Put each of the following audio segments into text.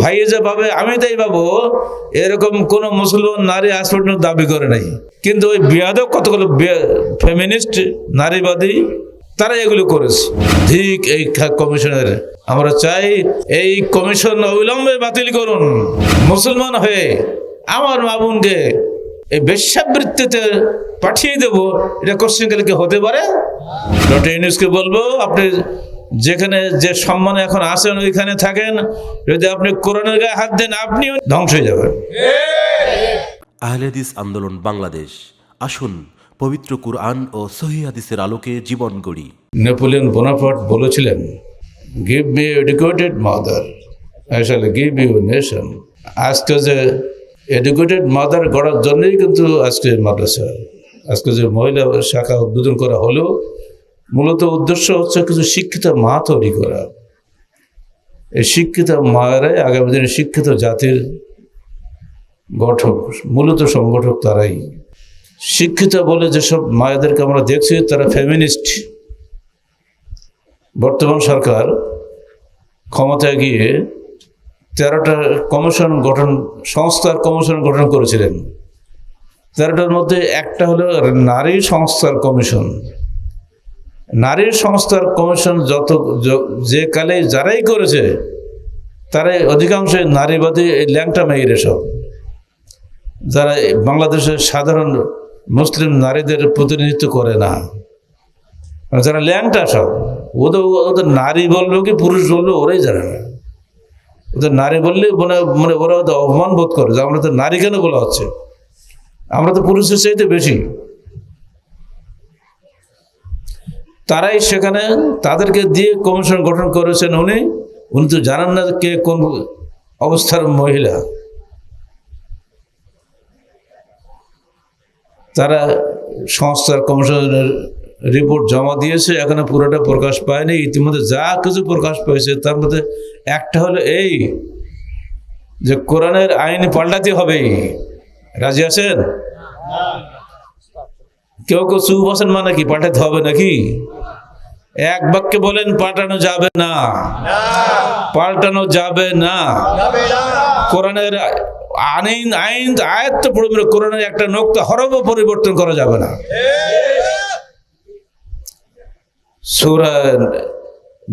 ভাই যে পাবে আমি তাই পাবো এরকম কোন মুসলমান নারী আজ পর্যন্ত দাবি করে নাই। কিন্তু ওই বিয়াদক কতগুলো ফেমিনিস্ট নারীবাদী, তারা এগুলো করেছে। ঠিক এই কমিশনের, আমরা চাই এই কমিশন অবিলম্বে বাতিল করুন। মুসলমান হয়ে আমার মামুনকে এই বেশ্যাবৃত্তিতে পাঠিয়ে দেব। এটা কোশ্চেন কালে কি হতে পারে? ডক্টর ইউনুসকে বলব, আপনি যেখানে যে সম্মানে এখন আছেন ওইখানে থাকেন। যদি আপনি কোরআনের গায়ে হাত দেন আপনিও ধ্বংস হয়ে যাবেন। আহলেদিস আন্দোলন বাংলাদেশ। আসুন পবিত্র কুরআন ও সহি হাদিসের আলোকে জীবন গড়ি। নেপোলিয়ন বোনাপার্ট বলেছিলেন give me educated mother I shall give you nation আজকে যে এডুকেটেড মাদার গড়ার জন্যই কিন্তু আজকে মাদ্রাসা। আজকে যে মহিলা শাখা উদ্বোধন করা হলো মূলত উদ্দেশ্য হচ্ছে কিছু শিক্ষিত মা তৈরি করা। এই শিক্ষিত মায়েরাই আগামী দিনে শিক্ষিত জাতির গঠক, মূলত সংগঠক তারাই। শিক্ষিত বলে যেসব মায়েদেরকে আমরা দেখছি, তারা ফেমিনিস্ট বর্তমান সরকার ক্ষমতায় গিয়ে তেরোটা কমিশন গঠন, সংস্থার কমিশন গঠন করেছিলেন। তেরোটার মধ্যে একটা হলো নারী সংস্থার কমিশন। নারীর সংস্থার কমিশন যত যে কালে যারাই করেছে, তারাই অধিকাংশই নারীবাদী এই ল্যাংটা মেয়ের সব যারা বাংলাদেশের সাধারণ মুসলিম নারীদের প্রতিনিধিত্ব করে না যারা ল্যাংটা সব, ওদের ওদের নারী বলল কি পুরুষ বলল ওরাই জানে না। ওদের নারী বললে মানে মানে ওরা ওদের অপমান বোধ করে যে আমরা তো নারী কেন বলা হচ্ছে? আমরা তো পুরুষের চাইতে বেশি। তারাই সেখানে তাদেরকে দিয়ে কমিশন গঠন করেছেন উনি। উনি তো জানান না কে কোন অবস্থার মহিলা। তারা সংস্থার কমিশনের রিপোর্ট জমা দিয়েছে এখনও পুরোটা প্রকাশ পায়নি। ইতিমধ্যে যা কিছু প্রকাশ পেয়েছে তার মধ্যে একটা হলো এই যে কোরআনের আইন পাল্টাতে হবে রাজি আছেন? কেউ কেউ চুপ আছেন মানে কি? পাল্টাতে হবে নাকি? এক বাক্যে বলেন, পাল্টানো যাবে না। পাল্টানো যাবে না। কোরআনের আইন আইন, আয়ত্ত পড়বে কোরআনের একটা নোক্তা হরব পরিবর্তন করা যাবে না।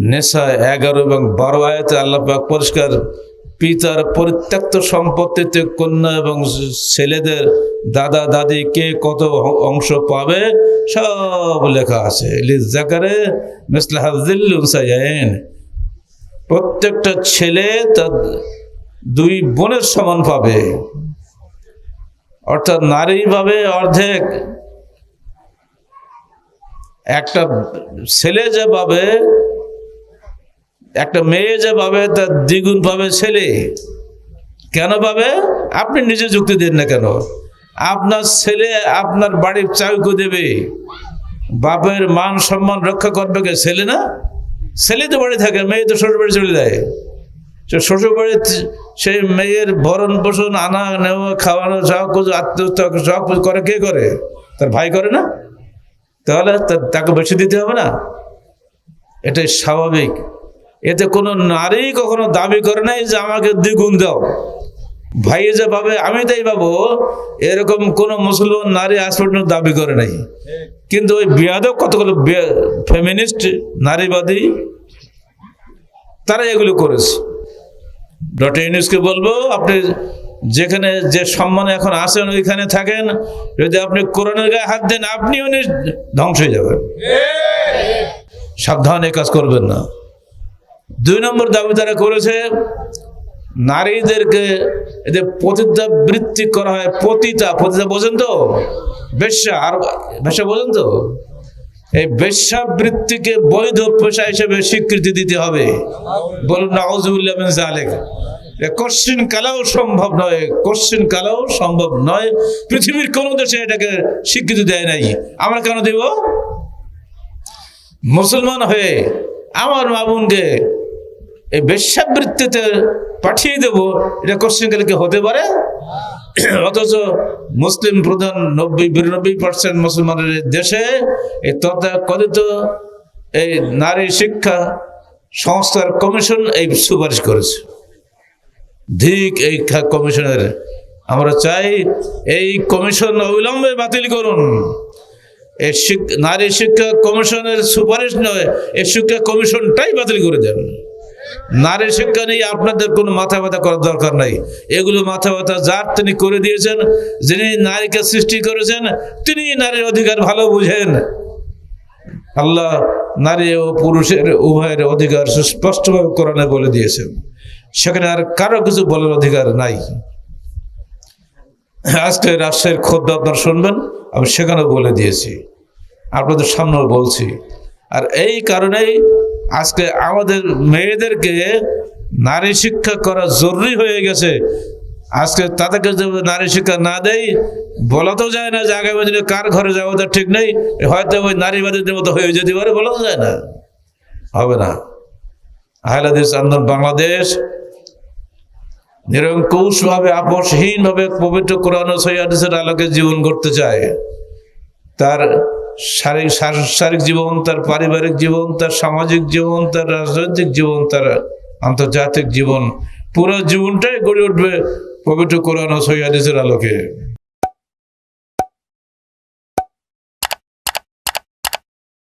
নেশা এগারো এবং বারো আয়াতে পরিষ্কার, পিতার পরিত্যক্ত সম্পত্তিতে কন্যা এবং ছেলেদের দাদা, দাদি কে কত অংশ পাবে? সব লেখা আছে। প্রত্যেকটা ছেলে তার দুই বোনের সমান পাবে। অর্থাৎ নারী পাবে অর্ধেক। একটা ছেলে যে পাবে, একটা মেয়ে যে পাবে, তার দ্বিগুণ পাবে ছেলে। কেন পাবে? আপনি নিজে যুক্তি দেন না কেন। আপনার ছেলে আপনার বাড়ির চাউকো দেবে। বাপের মান সম্মান রক্ষা করবে কে? ছেলে না? ছেলে তো বাড়ি থাকে, মেয়ে তো শ্বশুর বাড়ি চলে যায়। শ্বশুর বাড়ি সেই মেয়ের ভরণ পোষণ, আনা, নেওয়া, খাওয়ানো সব কিছু আত্মহত্যা সব কিছু করে, কে করে? তার ভাই করে না? তাহলে তাকে বেশি দিতে হবে না। এটাই স্বাভাবিক। এতে কোনো নারী কখনো দাবি করে নাই যে আমাকে দ্বিগুণ দাও। ভাই যে পাবে আমি তাই পাবো এরকম কোনো মুসলমান নারী আজ পর্যন্ত দাবি করে নাই। কিন্তু ওই বিয়াদক কতগুলো ফেমিনিস্ট নারীবাদী, তারা এগুলো করেছে। ডক্টর ইউনিসকে বলব, আপনি যেখানে যে সম্মানে এখন আছেন, ওইখানে থাকেন। যদি আপনি কোরআনের গায়ে হাত দেন আপনি নি- ধ্বংস হয়ে যাবেন। সাবধানে কাজ করবেন না। দুই নম্বর দাবি তারা করেছে নারীদেরকে এদের পতিতা বৃত্তি করা হয় পতিতা পতিতা বোঝেন তো? বেশ্যা, আর বেশ্যা বোঝেন তো? এই বেশ্যাবৃত্তিকে বৈধ পেশা হিসেবে স্বীকৃতি দিতে হবে। বলুন কোশ্চিন কালাও সম্ভব নয়, কোশ্চিন কালাও সম্ভব নয়। পৃথিবীর কোন দেশে এটাকে স্বীকৃতি দেয় নাই। আমরা কেন দেব? মুসলমান হয়ে আমার মামুনকে এই বেশ্যাবৃত্তিতে পাঠিয়ে দেব, এটা কোশ্চিন কালে কি হতে পারে? অথচ মুসলিম প্রধান নব্বই, বিরানব্বই পার্সেন্ট মুসলমানের দেশে এই তথাকথিত এই নারী শিক্ষা সংস্থার কমিশন এই সুপারিশ করেছে। ধিক এই কমিশনের। আমরা চাই এই কমিশন অবিলম্বে বাতিল করুন। এই নারী শিক্ষা কমিশনের সুপারিশ নয় এই শিক্ষা কমিশনটাই বাতিল করে দেন। নারী শিক্ষা নিয়ে আপনাদের কোনো মাথা ব্যথা করার দরকার নাই। এগুলো মাথা ব্যথা যার তিনি করে দিয়েছেন, যিনি নারীকে সৃষ্টি করেছেন, তিনি নারীর অধিকার ভালো বুঝেন। আল্লাহ নারী ও পুরুষের উভয়ের অধিকার সুস্পষ্টভাবে কোরআনে বলে দিয়েছেন। সেখানে আর কারও কিছু বলার অধিকার নাই। আজকে রাষ্ট্রের খোদ্দ আপনারা শুনবেন, আমি সেখানেও বলে দিয়েছি। আপনাদের সামনেও বলছি। আর এই কারণেই আজকে আমাদের মেয়েদেরকে নারী শিক্ষা করা জরুরি হয়ে গেছে। আজকে তাদেরকে নারী শিক্ষা না দেয় বলা তো যায় না যে আগামী দিনে কার ঘরে যাব তার ঠিক নেই, হয়তো ওই নারীবাদীদের মতো হয়ে যেতে পারে বলা তো যায় না। হবে না। আহলাদিস আন্দোলন বাংলাদেশ নিরঙ্কুশভাবে, আপোষহীনভাবে পবিত্র কোরআন সৈয়াদিসের আলোকে জীবন করতে চায়। তার শারীরিক সাংসারিক জীবন, তার পারিবারিক জীবন, তার সামাজিক জীবন, তার রাজনৈতিক জীবন, তার আন্তর্জাতিক জীবন, পুরো জীবনটাই গড়ে উঠবে পবিত্র কোরআন সৈয়াদিসের আলোকে।